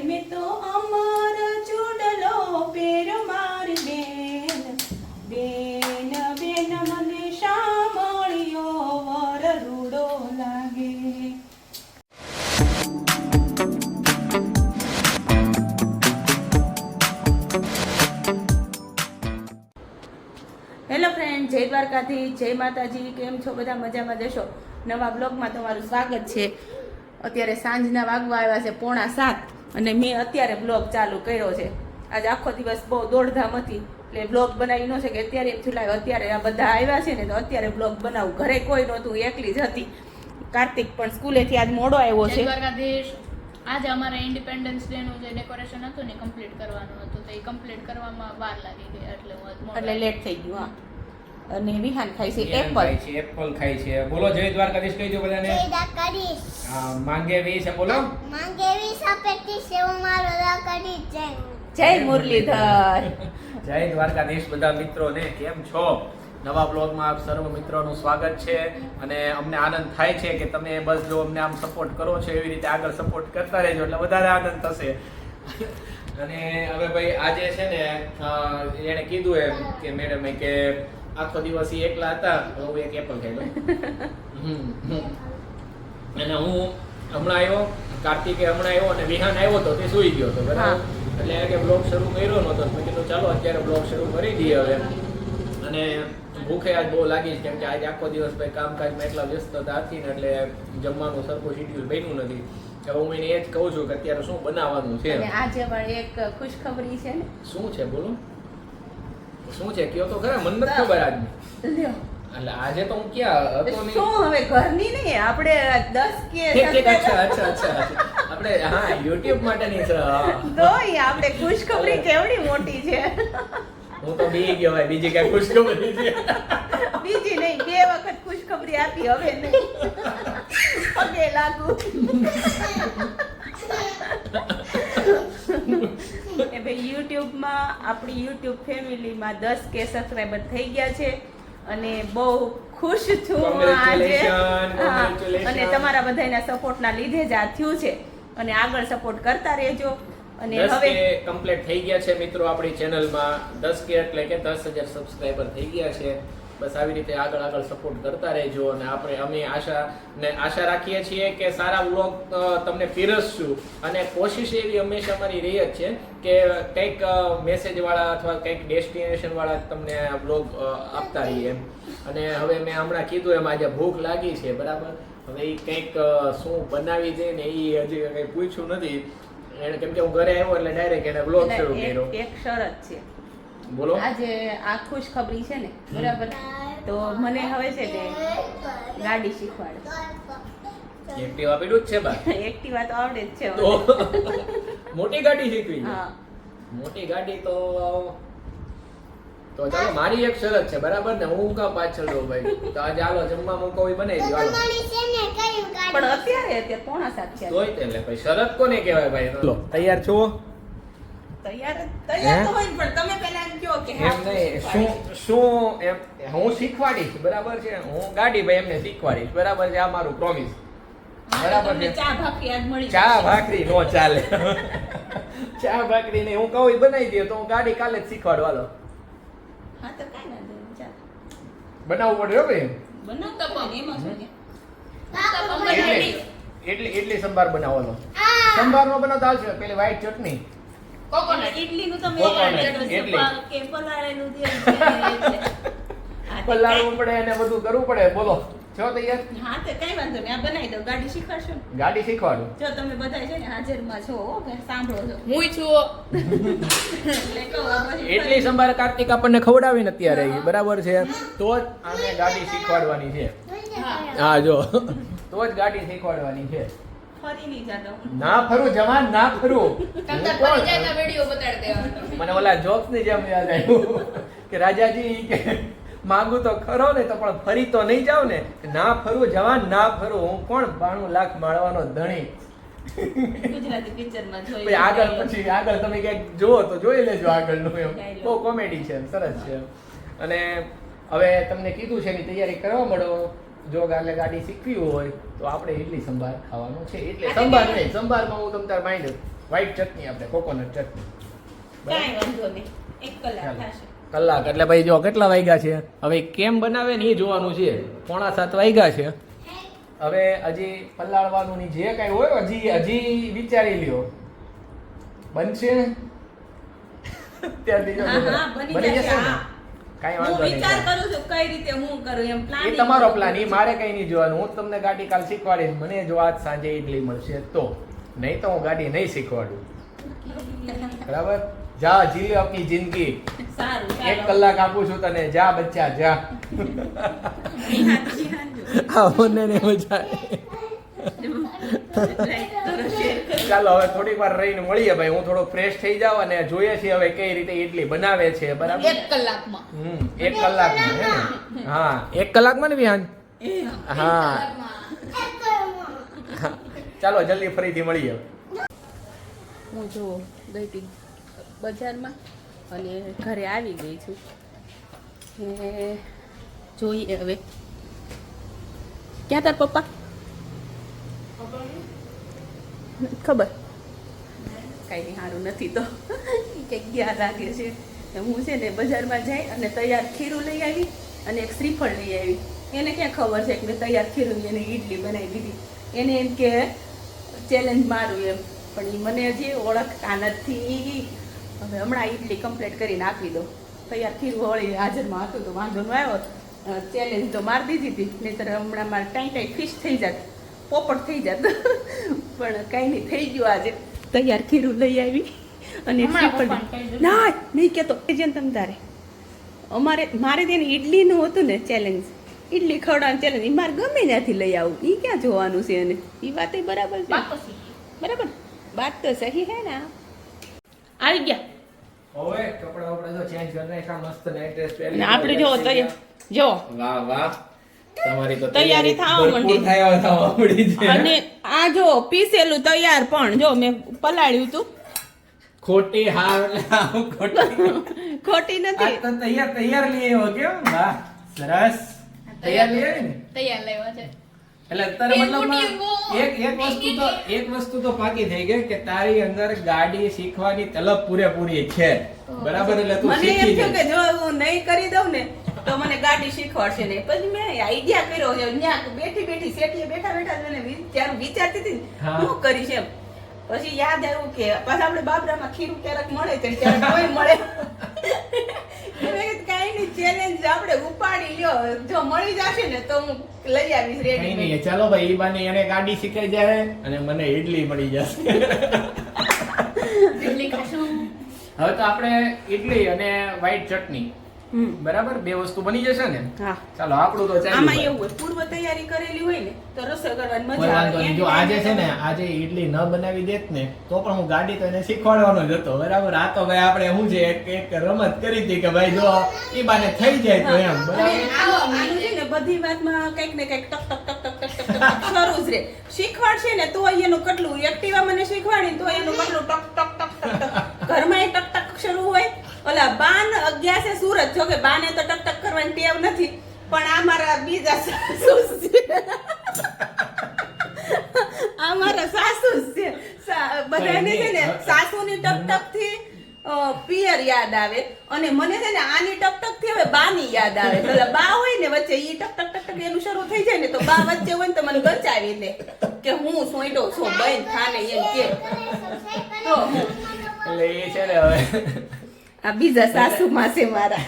મેં તો અમર ચૂડલો પેર મારી બેન બેન બેન મને શામળિયો રૂડો લાગે. હેલો ફ્રેન્ડ જય દ્વારકાથી જય માતાજી, કેમ છો? બધા મજામાં જશો? નવા બ્લોગમાં તમારું સ્વાગત છે. અત્યારે સાંજના વાગવા આવ્યા છે પોણા સાત. અને મેં અત્યારે બ્લોગ ચાલુ કર્યો છે. આજ આખો દિવસ બહુ દોડધામ હતી. એટલે બ્લોગ બનાવી ન છે કે અત્યારે એમ થયું લાગે અત્યારે આ બધા આવ્યા છે ને તો અત્યારે બ્લોગ બનાવું. ઘરે કોઈ નહોતું એકલી જ હતી. કાર્તિક પણ સ્કૂલેથી આજ મોડો આવ્યો છે. આજે અમારે ઇન્ડિપેન્ડન્સ ડે નું જે ડેકોરેશન હતું ને કમ્પ્લીટ કરવાનું હતું. તો એ કમ્પ્લીટ કરવામાં વાર લાગી ગઈ એટલે હું એટલે લેટ થઈ ગયું હા. અને વિહાન ખાય છે એપલ છે એપલ ખાય છે. બોલો જય દ્વારકાધીશ કહી દો બધાને. જય દ્વારકાધીશ. હા, માંગે વીસ છે બોલો. માંગે એવી સપેટી સેવ મારો દા જય જય મુરલીધર. જય દ્વારકાધીશ બધા મિત્રોને કેમ છો? નવા બ્લોગમાં આપ સર્વ મિત્રોનું સ્વાગત છે અને અમને આનંદ થાય છે કે તમે બસ જો અમને આમ સપોર્ટ કરો છો એવી રીતે આગળ સપોર્ટ કરતા રહેજો એટલે વધારે આનંદ થશે. અને હવે ભાઈ આજે છે ને એણે કીધું એમ કે મેડમે કે આખો દિવસ એકલા હતા હું એક એપલ ખાઈ લઉં. અને હું હમણાં આવ્યો કાર્તિકે હમણાં આવ્યો અને વિહાન આવ્યો તો તે સૂઈ ગયો હતો બરાબર? એટલે કે બ્લોગ શરૂ કર્યો નહોતો મેં કીધું ચાલો અત્યારે બ્લોગ શરૂ કરી દઈએ હવે. અને ભૂખે આજ બહુ લાગી છે કેમ કે આજે આખો દિવસ ભાઈ કામકાજમાં એટલા વ્યસ્ત હતી ને એટલે જમવાનું સરખું શેડ્યુલ બન્યું નથી. હવે હું એને એ જ કહું છું કે અત્યારે શું બનાવવાનું છે? આજે પણ એક ખુશખબરી છે ને? શું છે બોલો? શું છે? કયો તો ખરા મને નથી ખબર આજની. એટલે આજે તો હું ક્યાં હતો નહીં? શું હવે ઘરની નહીં? આપણે 10 કે અચ્છા અચ્છા અચ્છા. આપણે હા યુટ્યુબ માટેની નહીં સર તોય આપણે ખુશખબરી કેવડી મોટી છે. હું તો બી ગયો ભાઈ બીજી કઈ ખુશખબરી છે. બીજી નહીં બે વખત ખુશખબરી આપી હવે નહીં. પગે લાગુ. ભાઈ યુટ્યુબમાં આપણી યુટ્યુબ ફેમિલીમાં દસ કે સબસ્ક્રાઈબર થઈ ગયા છે અને બહુ ખુશ છું આજે. અને તમારા બધાના સપોર્ટના લીધે જ આ થયું છે. અને આગળ સપોર્ટ કરતા રહેજો. અને હવે કમ્પ્લીટ થઈ ગયા છે મિત્રો આપણી ચેનલમાં. દસ કે એટલે કે દસ હજાર સબસ્ક્રાઈબર થઈ ગયા છે. બસ આવી રીતે આગળ આગળ સપોર્ટ કરતા રહેજો અને આપણે અમે આશા ને આશા રાખીએ છીએ કે સારા વ્લોગ તમને પીરસશું. અને કોશિશ એવી હંમેશા અમારી રહી જ છે કે કંઈક મેસેજવાળા અથવા કંઈક ડેસ્ટિનેશનવાળા તમને વ્લોગ આપતા રહીએ એમ. અને હવે મેં હમણાં કીધું એમ આજે ભૂખ લાગી છે બરાબર? હવે એ કંઈક શું બનાવી છે ને એ હજી કંઈ પૂછ્યું નથી. એને કેમ કે હું ઘરે આવ્યો એટલે ડાયરેક્ટ એને બ્લોગ શરૂ કર્યો. એક શરત છે. બોલો. આજે આ ખુશખબરી છે ને બરાબર? તો મને હવે છે કે ગાડી શીખવાડ. એક્ટિવા પીડું જ છે બા. એક્ટિવા તો આવડે જ છે. મોટી ગાડી શીખવી હા. મોટી ગાડી તો તો ચાલો મારી એક શરત છે બરાબર ને? હું કામ પાછળ રહું ભાઈ? તો આજે હાલો જમવામાં કોઈ બનાવી દો પણ અત્યારે અત્યારે પોણા સાત છે. તોય તે ભાઈ શરત કોને કહેવાય ભાઈ? લો તૈયાર છો? હે? હોય પણ તમે એમ કહો કે હા, એમ નહીં શીખવાડીશ. શું શું એમ હું શીખવાડીશ બરાબર છે? હું ગાડી ભાઈ એમને શીખવાડીશ બરાબર છે? આ મારું પ્રોમિસ બરાબર છે. ચા ભાખરી ચા ભાખરી નો ચાલે. ચા ભાખરી નહીં હું કહું બનાવી દે તો હું ગાડી કાલે જ શીખવાડવાલો હા તો કાંઈ વાંધો નહીં, ચાલો. બનાવવું પડે હો ભાઈ બનાવતા હોય એમાં શું છે? એટલે એટલી એટલી સંભાર બનાવવાનો. સંભાર નો બનાવતા આવશે પેલી વ્હાઈટ ચટણી? કોકોનટ છે, ઇડલી. પણ કે પલાળેલું છે એટલે. હા, તો પલાળવું પડે એને બધું કરવું પડે. બોલો. છો તૈયાર? હા તો કઈ વાંધો નહીં. આ બનાવી દઉં. ગાડી શીખવાડશો ગાડી શીખવાડું. જો તમે બધા છે ને હાજરમાં છો સાંભળો છો. હું છું. એટલે કહું આ પછી એટલી સંભાર કાર્તિક આપણને ખવડાવી ને અત્યારે બરાબર છે? તો જ આને ગાડી શીખવાડવાની છે. હા જો. તો જ ગાડી શીખવાડવાની છે. ફરી નહીં જાતો. ના ફરું જવાન ના ફરું. જાય તો વીડિયો બતાડી દેવાનો. મને ઓલા જોક્સની જેમ યાદ આવ્યું કે રાજાજી કે માંગુ તો ખરો ને તો પણ ફરી તો નહીં જાવ ને. ના ફરું જવાન ના ફરું હું કોણ? બાણું લાખ માળવાનો ધણી. ગુજરાતી પિક્ચરમાં જોઈ પછી આગળ પછી આગળ તમે ક્યાંક જુઓ તો જોઈ લેજો આગળનું એમ. બહુ કોમેડી છે સરસ છે અને હવે તમને કીધું છે એની તૈયારી કરવા મળો. જો ગાલે ગાડી શીખવી હોય તો આપણે ઇડલી સંભાર ખાવાનું છે. એટલે સંભાર નહીં સંભારમાં હું તમને માઇન્ડ વ્હાઈટ ચટણી આપણે કોકોનટ ચટણી. એક કલાક થશે. કલાક એટલે ભાઈ જો કેટલા વાગ્યા છે? હવે કેમ બનાવે ને એ જોવાનું છે. પોણા સાત વાગ્યા છે. હવે હજી પલાળવાનું ની જે કઈ હોય હજી હજી વિચારી લ્યો. બનશે? ત્યારથી બની જશે જશે હા. કાંઈ વાંધો નહીં વિચાર કરું છું કઈ રીતે હું કરું એમ એ તમારો પ્લાન એ મારે કઈ નહીં જોવાનું. હું તમને ગાડી કાલ શીખવાડીશ. મને જો આજ સાંજે ઈડલી મળશે તો. નહીં તો હું ગાડી નહીં શીખવાડું. બરાબર? જા જીવ આપની જિંદગી. સારું એક કલાક આપું છું તને. જા બચ્ચા જા. નિહાન, નિહાન જો. આ મને ને મજા ચાલો હવે થોડીક વાર રહીને મળીએ ભાઈ. હું થોડો ફ્રેશ થઈ જાવ અને જોઈએ છીએ હવે કઈ રીતે ઈડલી બનાવે છે બરાબર? એક કલાકમાં. હમ એક કલાકમાં હે ને હા. એક કલાકમાં ને વિહાન? હા હા. ચાલો જલ્દી ફરીથી મળીએ. હું જો ગઈ હતી બજારમાં અને ઘરે આવી ગઈ છું. એ જોઈએ હવે. ક્યાં તાર પપ્પા? ખબર? કાંઈ સારું નથી તો. કંઈક ગયા લાગે છે. હું છે ને બજારમાં જઈ અને તૈયાર ખીરું લઈ આવી અને એક શ્રીફળ લઈ આવી. એને ક્યાં ખબર છે કે મેં તૈયાર ખીરું એને ઈડલી બનાવી દીધી. એને એમ કે ચેલેન્જ મારું એમ. પણ એ મને હજી ઓળખતા નથી. હવે હમણાં ઈડલી કમ્પ્લીટ કરીને આપી દો તૈયાર ખીરું વળી હાજરમાં હતું તો વાંધો ન આવ્યો. ચેલેન્જ તો મારી દીધી હતી. નહીંતર હમણાં મારે ટાઈ ટાઈ ફિશ થઈ જાત. પોપટ થઈ જાત. પણ કાંઈ નહીં થઈ ગયું આજે. તૈયાર ખીરું લઈ આવી. અને. ના નહીં કહેતો તમ તારે. અમારે મારે તેને ઈડલીનું હતું ને ચેલેન્જ ઈડલી ખવડાવવાનું ચેલેન્જ એ મારે ગમે ત્યાંથી લઈ આવું. એ ક્યાં જોવાનું છે અને એ વાત બરાબર છે. બરાબર? વાત તો સહી હે ને આવી ગયા. હવે કપડા વપડા તો ચેન્જ કરી નાખ્યા મસ્ત નાઈટ ડ્રેસ પહેરી આપણે જો તૈયાર જો. વાહ વાહ. તમારી તો તૈયારી થવા માંડી. ભરપૂર થવા થવા માંડી છે. અને આ જો પીસેલું તૈયાર પણ જો મેં પલાળ્યું તું. ખોટી હા એટલે ખોટી ખોટી નથી તો તૈયાર તૈયાર લઈ આવ્યો કેમ વાહ સરસ. તૈયાર લઈ આવ્યો ને? તૈયાર લેવા છે. એટલે અત્યારે મતલબ એક એક વસ્તુ તો એક વસ્તુ તો પાકી થઈ ગઈ કે તારી અંદર ગાડી શીખવાની તલબ પૂરેપૂરી છે. બરાબર? એટલે તું મને એમ શીખી થયું જા. કે જો હું નહીં કરી દઉં ને તો મને ગાડી શીખવાડશે ને પછી મેં આઈડિયા કર્યો છે ત્યાં બેઠી બેઠી સેટીએ બેઠા બેઠા જ મને ત્યારે વિચારતી હતી શું કરીશ એમ. પછી યાદ આવ્યું કે પાછા આપણે બાબરામાં ખીરું ક્યારેક મળે છે ક્યારેક કોઈ મળે. કાંઈ નહીં ચેલેન્જ આપણે ઉપાડી લ્યો. જો મળી જશે ને તો હું લઈ આવીશ રેડી નહીં ચાલો ભાઈ ઈ બાને એને ગાડી શીખાઈ જાય અને મને ઈડલી મળી જશે. ખાશું. હવે તો આપણે ઈડલી અને વ્હાઈટ ચટણી. બરાબર? બે વસ્તુ બની જશે ને? ચાલો આપણું તો આમાં એવું હોય પૂર્વ તૈયારી કરેલી હોય ને તો રસોઈ કરવાની મજા આવે. જો આજે છે ને આજે ઈડલી ન બનાવી દેત ને તો પણ હું ગાડી તો એને શીખવાડવાનો જ હતો. બરાબર? આ તો ભાઈ આપણે શું છે એક એક રમત કરી હતી કે ભાઈ જો ઈ બાને થઈ જાય તો એમ. બરાબર? બધી વાતમાં કંઈક ને કંઈક ટક ટક ટક ટક ટક ટક શરૂ જ રે. શીખવાડશે ને તો એનું કેટલું? એક્ટિવા મને શીખવાડી તો એનું કેટલું ટક ટક ટક ટક ટક. ઘરમાં ટક ટક શરૂ હોય ઓલા બાન અગિયાર છે સુરત. જો કે બાને તો ટક ટક કરવાની ટેવ નથી પણ આ મારા બીજા સાસુ છે. આ મારા સાસુ છે. બધાને છે ને સાસુની ટક ટકથી પિયર યાદ આવે. અને મને છે ને આની ટક ટકથી હવે બાની યાદ આવે. પેલા બા હોય ને વચ્ચે ઈ ટક ટક ટક ટક એનું શરૂ થઈ જાય ને તો બા વચ્ચે હોય ને તો મને બચાવી લે કે હું સોઈડો છું બહેન થાને એમ કે. તો એટલે એ છે ને હવે આ બીજા સાસુ માસે મારા.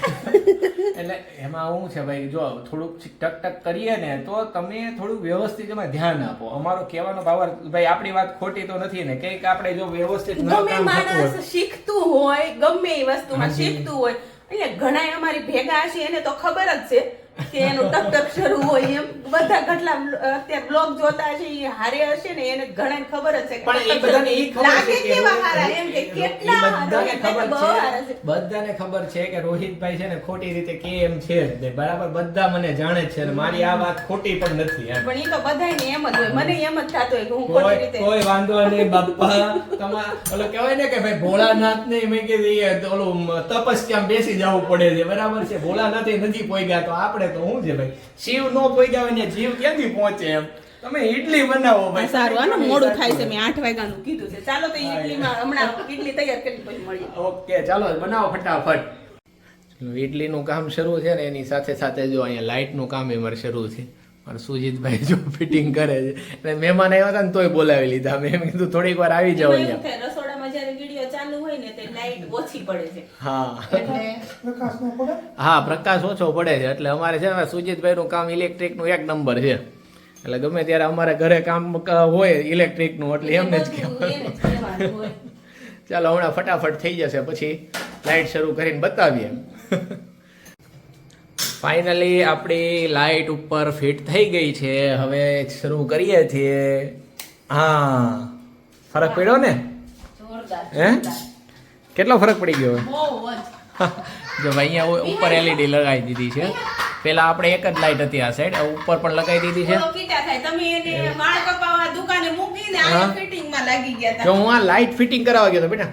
એટલે એમાં શું છે ભાઈ જો થોડુંક ટક ટક કરીએ ને તો તમે થોડુંક વ્યવસ્થિત એમાં ધ્યાન આપો. અમારો કહેવાનો ભાવ ભાઈ આપણી વાત ખોટી તો નથી ને કંઈક આપણે જો વ્યવસ્થિત ન કામ માણસ શીખતું હોય ગમે એ વસ્તુમાં શીખતું હોય. એટલે ઘણા અમારી ભેગા છે એને તો ખબર જ છે કે એનું ટક ટક શરૂ હોય એમ. બધા કેટલા અત્યારે બ્લોગ જોતા છે એ હારે હશે ને એને ઘણા ખબર હશે પણ એ બધાને એ ખબર છે કે કેવા હારા એમ કે કેટલા બધાને ખબર છે બધાને ખબર છે કે રોહિતભાઈ છે ને ખોટી રીતે કેમ છે જ બરાબર બધા મને જાણે છે ને. મારી આ વાત ખોટી પણ નથી એમ. પણ એ તો બધાને એમ જ હોય. મને એમ જ થતું હોય કે હું ખોટી રીતે કોઈ વાંધો નહીં બાપા. તમા ઓલો કહેવાય ને કે ભાઈ ભોળાનાથ ને મેં કીધું ઓલું તપસ્યામાં બેસી જવું પડે છે. બરાબર છે? ભોળાનાથ નથી પોઈગા તો આપણે તો શું છે ભાઈ? શિવ નો પોઈગા હોય ને જીવ ક્યાંથી પહોંચે એમ? તમે ઈડલી બનાવો ભાઈ. સારું. આનું મોડું થાય છે મેં આઠ વાગ્યાનું કીધું છે. ચાલો તો ઈડલીમાં હમણાં ઈડલી તૈયાર કરી પછી મળીએ. ઓકે ચાલો બનાવો ફટાફટ. ઈડલીનું કામ શરૂ છે ને એની સાથે સાથે જો અહીંયા લાઇટનું કામ એ મારે શરૂ છે. મારે સુજીતભાઈ જો ફિટિંગ કરે છે. એટલે મહેમાન આવ્યા હતા ને તોય બોલાવી લીધા. મેં એમ કીધું થોડીક વાર આવી જાઓ એમાં અહીંયા. રસોડામાં જ્યારે વીડિયો ચાલુ હોય ને તે લાઈટ ઓછી પડે છે. હા. એટલે હા પ્રકાશ ઓછો પડે છે. એટલે અમારે છે ને સુજીતભાઈનું કામ ઇલેક્ટ્રિકનું એક નંબર છે. એટલે ગમે ત્યારે અમારે ઘરે કામ હોય હોય ઇલેક્ટ્રિકનું એટલે એમને જ કહેવાય. ચાલો હમણાં ફટાફટ થઈ જશે. પછી લાઇટ શરૂ કરીને બતાવીએ. ફાઇનલી આપણી લાઇટ ઉપર ફિટ થઈ ગઈ છે. હવે શરૂ કરીએ છીએ. હા. ફરક પડ્યો ને? જોરદાર હે? કેટલો ફરક પડી ગયો? જો. ભાઈ અહીંયા ઉપર એલઈડી લગાવી દીધી છે. પેલા આપણે એક જ લાઈટ હતી આ સાઈડ ઉપર પણ લગાવી દીધી છે. જો હું આ લાઈટ ફિટિંગ કરાવવા ગયો હતો બેટા.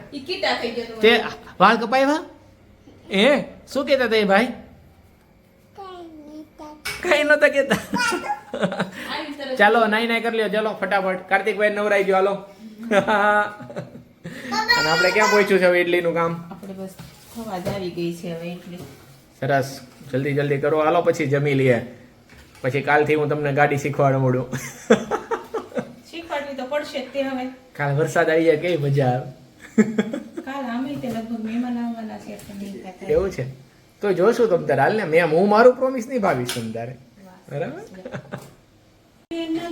તે વાળ કપાવ્યા એ શું કહેતા હતા એ ભાઈ? કઈ નતા કેતા ચાલો નાઈ નાઈ કરી લ્યો. ચાલો ફટાફટ. કાર્તિકભાઈ નવરાઈ ગયો. હાલો. અને આપણે ક્યાં પહોંચ્યું છે હવે ઇડલીનું કામ? આપણે બસ થવા જ આવી ગઈ છે હવે ઇડલી સરસ. જલ્દી જલ્દી કરો. હાલો પછી જમી લઈએ. પછી કાલથી હું તમને ગાડી શીખવાડું મળું. શીખવાડવી તો પડશે તે હવે. કાલ વરસાદ આવી જાય કેવી મજા આવે. કાલ આમે તે લગભગ મહેમાન આવવાના છે એવું છે? તો જોશું તમ તારે હાલ ને મેં હું મારું પ્રોમિસ નિભાવીશ તમ તારે. બરાબર?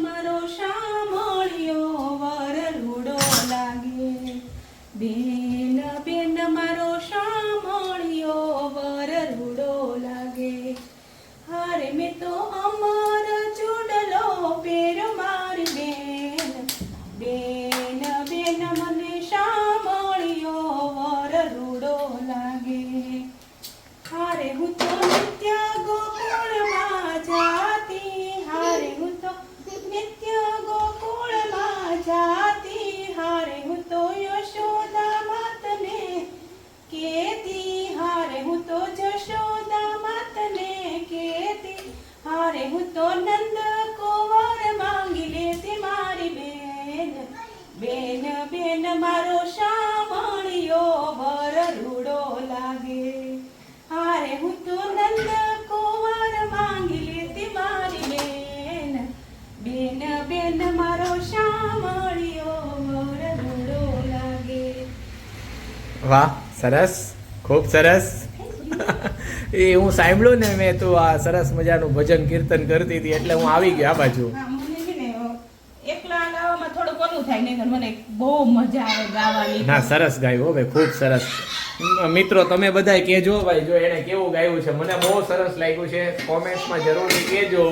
મારો વરરુડો લાગે બેન મારો શામણિયો વર રૂડો લાગે. હારે હું તો નંદ કુંવર માંગી લેતી મારી બેન. બેન બેન મારો શામળિયો વર રૂડો લાગે. વાહ સરસ. ખૂબ સરસ. એ હું સાંભળ્યું ને મેં તો આ સરસ મજાનું ભજન કીર્તન કરતી હતી એટલે હું આવી ગયો આ બાજુ હા, મને છે ને એકલા ગાવામાં નહીં મને બહુ મજા આવે ગાવાની. ના સરસ ગાયું હો ભાઈ ખૂબ સરસ. મિત્રો તમે બધા કહેજો ભાઈ જો એને કેવું ગાયું છે. મને બહુ સરસ લાગ્યું છે. કોમેન્ટ્સમાં જરૂરથી કહેજો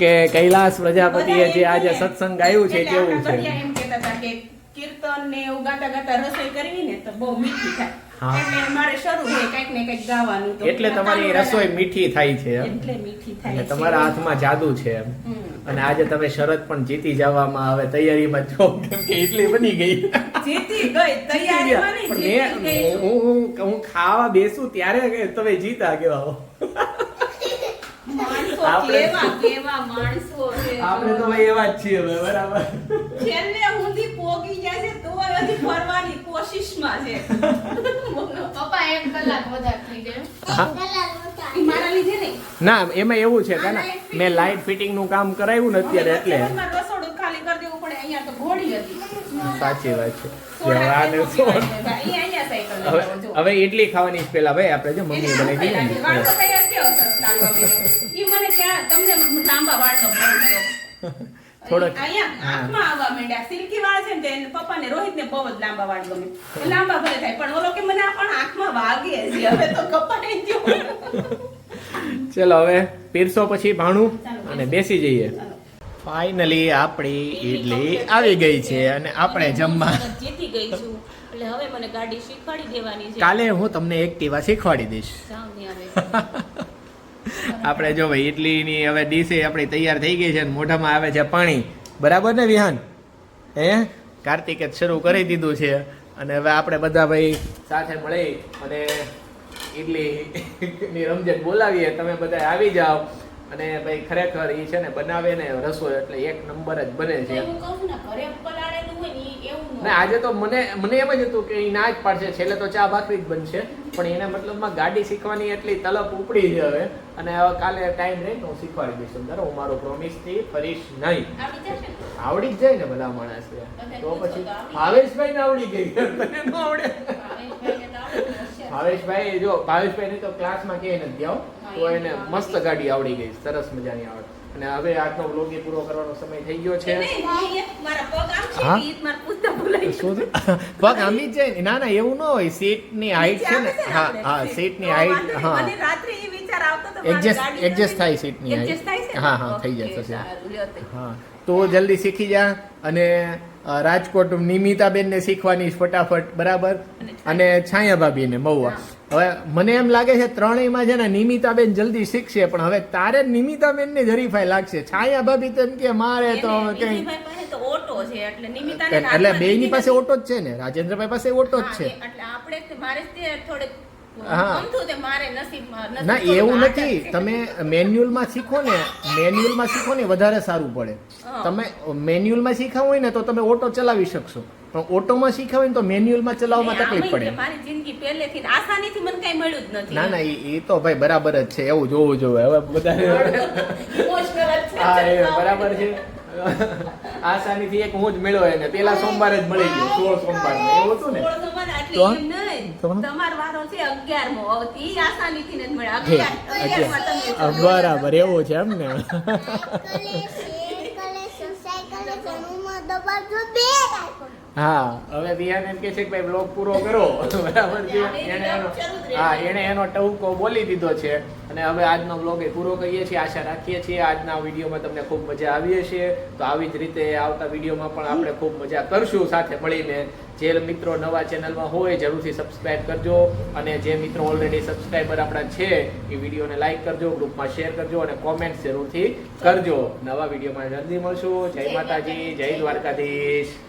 કે કૈલાસ પ્રજાપતિએ જે આજે સત્સંગ ગાયું છે કેવું છે? એમ કહેતા હતા કે કીર્તન ને એવું ગાતા ગાતા રસોઈ કરવી ને તો બહુ મીઠી થાય. એટલે મારે શરૂ છે કંઈક ને કંઈક ગાવાનું તો એટલે તમારી રસોઈ મીઠી થાય છે એટલે મીઠી થાય છે. તમારા હાથમાં જાદુ છે એમ. અને આજે તમે શરત પણ જીતી જવામાં આવે તૈયારીમાં છો કેમ કે એટલી બની ગઈ. જીતી ગઈ તૈયારીમાં નહીં, જીતી મેં- હું હું- ખાવા બેસું ત્યારે તમે જીતા કેવા હો. આપણે- તો એવા જ છીએ બરાબર. છેલ્લે ઊંધી પોગી જાય છે તોય હજી ફરવાની કોશિશમાં છે. પપ્પા એક કલાક વધારે થઈ ગયો. હા? મારા લીધે નહીં. ના એમાં એવું છે કે ના મેં લાઇટ ફિટિંગનું કામ કરાવ્યું ને અત્યારે એટલે. રસોડું ખાલી કરી દેવું પડે અહીંયા તો ઘોડી હતી. સાચી વાત છે. હવે ઇડલી ખાવાની જ પેલા ભાઈ આપણે જો મમ્મી બનાવી દઈએ એને ને વાળ તો કયા કેવો સરસ લાગવા માંડ્યો. ઈ મને ત્યાં તમને લાંબા વાળનો બહુ ગમ્યો. થોડોક- અહીંયા આંખમાં આવવા માંડ્યા. સિલ્કી વાળ છે ને તેને પપ્પાને રોહિતને બહુ જ લાંબા વાળ ગમે. એ લાંબા ભલે થાય પણ ઓલો કે મને પણ આંખમાં વાગે છે હવે તો કપાઈ ગયો. ચલો હવે પીરસો પછી ભાણું અને બેસી જઈએ. ફાઇનલી આપણી ઈડલી આવી ગઈ છે અને આપણે જમવા જીતી ગઈ છું. એટલે હવે મને ગાડી શીખવાડી દેવાની છે. કાલે હું તમને એક્ટિવા શીખવાડી દઈશ. આપણે જો ભાઈ ઇડલીની હવે ડીશ આપણી તૈયાર થઈ ગઈ છે અને મોઢામાં આવે છે પાણી. બરાબર ને, વિહાન? હે? કાર્તિકે શરૂ કરી દીધું છે. અને હવે આપણે બધા ભાઈ સાથે મળી અને ઇડલી ની રમઝટ બોલાવીએ. તમે બધા આવી જાઓ. અને ભાઈ ખરેખર એ છે ને, બનાવે ને રસોઈ એટલે એક નંબર જ બને છું. ને ને ન ને આજે તો મને મને એમ જ હતું કે એ ના જ પાડશે. છેલ્લે તો ચા ભાખરી જ બનશે. પણ એના મતલબમાં ગાડી શીખવાની એટલી તલપ ઉપડી છે હવે. અને હવે કાલે ટાઈમ રહે તો હું શીખવાડી દઈશ અંદર. હું મારો પ્રોમિસથી ફરીશ નહીં. આવડી ને? જ જાય ને બધા માણસ તો પછી ભાવેશભાઈ ને આવડી ગઈ. તને ન આવડે. જ. ભાવેશભાઈ જો ભાવેશભાઈ તો ક્લાસમાં ક્યાંય નથી આવ. તો એને મસ્ત ગાડી આવડી ગઈ. સરસ મજાની આવડે. અને હવે આજનો વ્લોગ એ પૂરો કરવાનો સમય થઈ ગયો છે. પગ આમી જ જાય ના. ના એવું ન હોય. સીટની હાઈટ છે ને. હા હા સીટની હાઈટ હા. એડજસ્ટ રાત્રે ઈ વિચાર આવતો તો મારે Adjust- ગાડી adjust નથી. થાય સીટની ને? હા, હા, થઈ જશે. હા. તો જલ્દી શીખી જા અને રાજકોટ નિમિતાબેનને શીખવાની ફટાફટ બરાબર? અને છાયા. ભાભી ને મહુવા હવે મને એમ લાગે છે ત્રણેયમાં છે ને નિમિતાબેન જલ્દી શીખશે પણ હવે તારે નિમિતાબેન ને જરીફાઈ લાગશે. છાયા ભાભી તો એમ કે મારે તો કઈ એટલે બે દીધી પાસે ઓટો જ છે ને રાજેન્દ્રભાઈ પાસે ઓટો જ છે. એટલે આપણે મારે ના એવું નથી. તમે મેન્યુઅલમાં શીખો ને મેન્યુઅલમાં શીખો ને વધારે સારું પડે. તમે મેન્યુઅલમાં શીખા હોય ને તો તમે ઓટો ચલાવી શકશો. પણ ઓટોમાં હોય ને તો મેન્યુઅલમાં ચલાવવામાં તકલીફ પડે મારી જિંદગી પહેલેથી આસાનીથી મને કઈ મળ્યું જ નથી ના ના એ તો ભાઈ બરાબર જ છે એવું જોવું જોવે હવે બધા. હા એ બરાબર છે આસાનીથી એક હું જ મેળવ્યો એને પેલા સોમવારે જ મળી ગયો સોળ સોમવાર એવું હતું ને સોમવાર એટલે તો? એમ નહીં. તો? તમારો વારો છે 11 મો. હવે ઈ આસાનીથી ને જ મળે. હે, 11 માં તમે છો. બરાબર એવું છે એમ ને હા. હવે વિહાન એમ કે છે કે ભાઈ બ્લોગ પૂરો કરો. બરાબર છે? એને એનો. હા એને એનો ટવકો બોલી દીધો છે. અને હવે આજનો બ્લોગ એ પૂરો કરીએ છીએ. આશા રાખીએ છીએ આજના વિડીયોમાં તમને ખૂબ મજા આવી હશે. તો આવી જ રીતે આવતા વિડીયોમાં પણ આપણે ખૂબ મજા કરશું સાથે મળીને. જે મિત્રો નવા ચેનલમાં હોય જરૂરથી સબસ્ક્રાઇબ કરજો. અને જે મિત્રો ઓલરેડી સબસ્ક્રાઇબર આપણા છે એ વિડીયોને લાઈક કરજો ગ્રુપમાં શેર કરજો અને કોમેન્ટ જરૂરથી કરજો. નવા વિડીયોમાં જલ્દી મળશું. જય માતાજી જય દ્વારકાધીશ.